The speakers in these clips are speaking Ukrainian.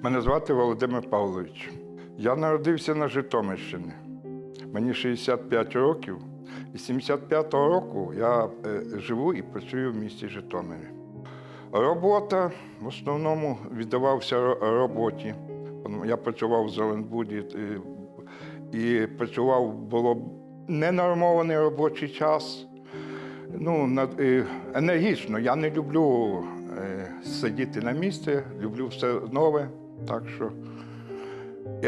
Мене звати Володимир Павлович. Я народився на Житомирщині. Мені 65 років. І з 75-го року я е, живу і працюю в місті Житомирі. Робота в основному віддавався роботі. Я працював в Зеленбуді е, і працював, було ненормований робочий час. Ну, е, енергічно. Я не люблю сидіти на місці, люблю все нове. Так що.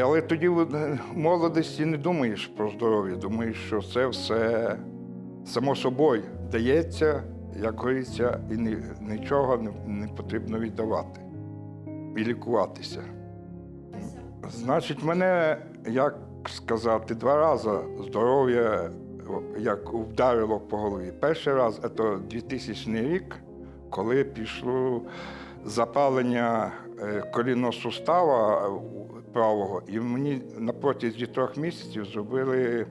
Але тоді в е, молодості не думаєш про здоров'я, думаєш, що це все само собою дається, як говориться, і ні, нічого не, потрібно віддавати і лікуватися. Значить, мене, як сказати, два рази здоров'я як вдарило по голові. Перший раз це 2000 рік, коли пішло запалення колінного сустава е, правого, і мені на протязі трьох місяців зробили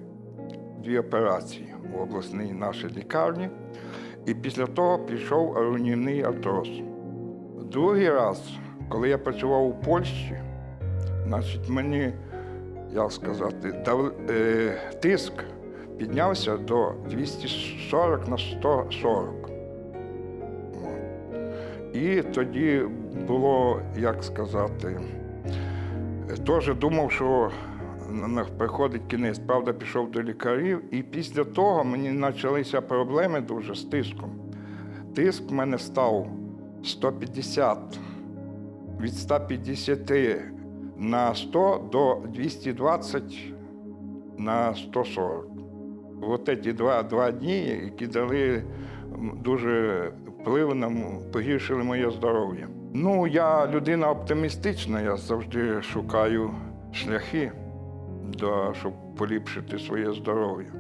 дві операції в обласній нашій лікарні. І після того пішов руйнівний артроз. Другий раз, коли я працював у Польщі, значить, мені, як сказати, дав, е, тиск піднявся до 240 на 140. І тоді було, як сказати, теж думав, що приходить кінець. Правда, пішов до лікарів, і після того мені почалися проблеми дуже з тиском. Тиск в мене став 150 від 150 на 100 до 220 на 140. От ці два, два дні, які дали дуже вплив на погіршили моє здоров'я. Ну, я людина оптимістична, я завжди шукаю шляхи, до, щоб поліпшити своє здоров'я.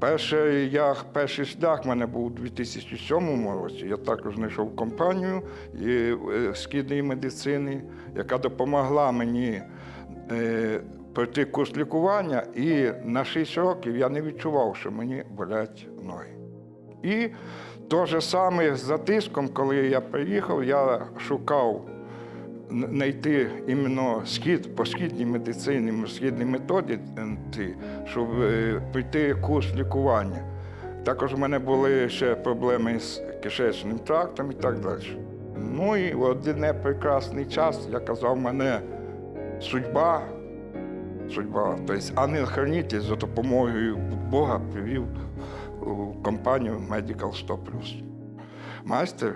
Перший, я, перший шлях в мене був у 2007 році. Я також знайшов компанію е, східної медицини, яка допомогла мені е, пройти курс лікування, і на 6 років я не відчував, що мені болять ноги. І те ж саме за тиском, коли я приїхав, я шукав знайти іменно схід по східній медицині, східній методі, щоб е, пройти курс лікування. Також в мене були ще проблеми з кишечним трактом і так далі. Ну і в один прекрасний час я казав, мене судьба, судьба, тобто ангел-хранитель за допомогою Бога привів компанію Medical 100 Майстер,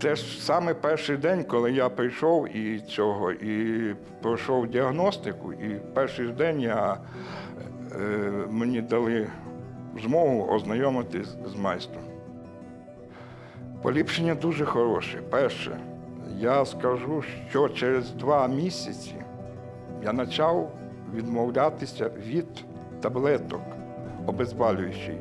це ж саме перший день, коли я прийшов і цього, і пройшов діагностику, і перший день я, е, мені дали змогу ознайомитись з майстром. Поліпшення дуже хороше. Перше, я скажу, що через два місяці я почав відмовлятися від таблеток обезболюючих.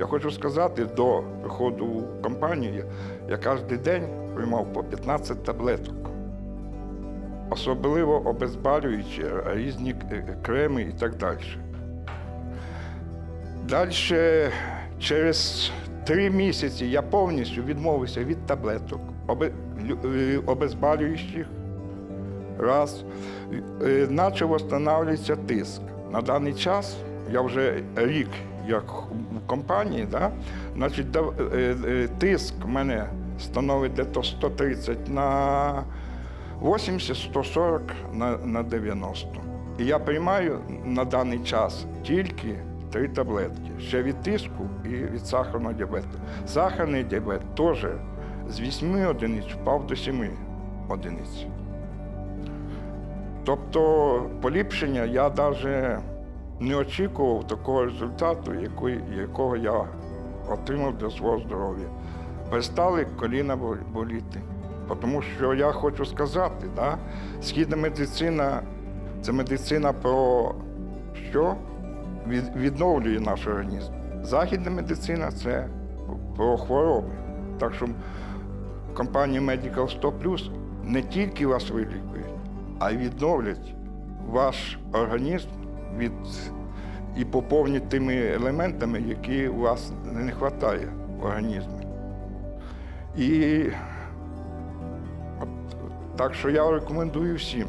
Я хочу сказати, до приходу в компанію я кожен день приймав по 15 таблеток. Особливо обезболюючі, різні е, креми і так далі. Далі, через три місяці я повністю відмовився від таблеток, е, обезболюючих. Раз. Е, Почав встановлюватися тиск. На даний час я вже рік як в компанії, да? значить, е, е, тиск в мене становить десь 130 на 80, 140 на, на 90. І я приймаю на даний час тільки три таблетки. Ще від тиску і від сахарного діабету. Сахарний діабет теж з 8 одиниць впав до 7 одиниць. Тобто поліпшення я навіть не очікував такого результату, якого я отримав для свого здоров'я. Перестали коліна боліти. Тому що я хочу сказати, да, східна медицина це медицина про що відновлює наш організм. Західна медицина це про хвороби. Так що компанія Medical 100 не тільки вас вилікують, а й відновлять ваш організм від і поповнять тими елементами, які у вас не вистачає в організмі. І Так що я рекомендую всім.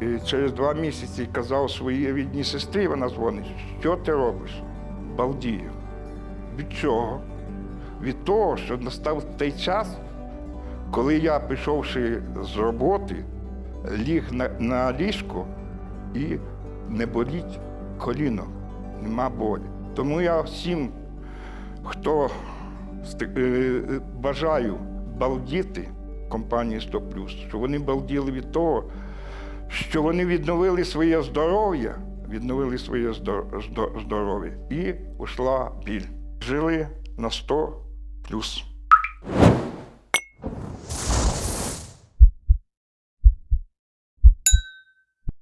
І через два місяці казав своїй рідній сестрі, вона дзвонить, що ти робиш? Балдію. Від чого? Від того, що настав той час, коли я, пішовши з роботи, ліг на, на ліжко і не боліть коліно, нема болі. Тому я всім, хто е, бажаю балдіти компанії 100 щоб вони балділи від того, що вони відновили своє здоров'я, відновили своє здоров'я і ушла біль. Жили на 100 плюс.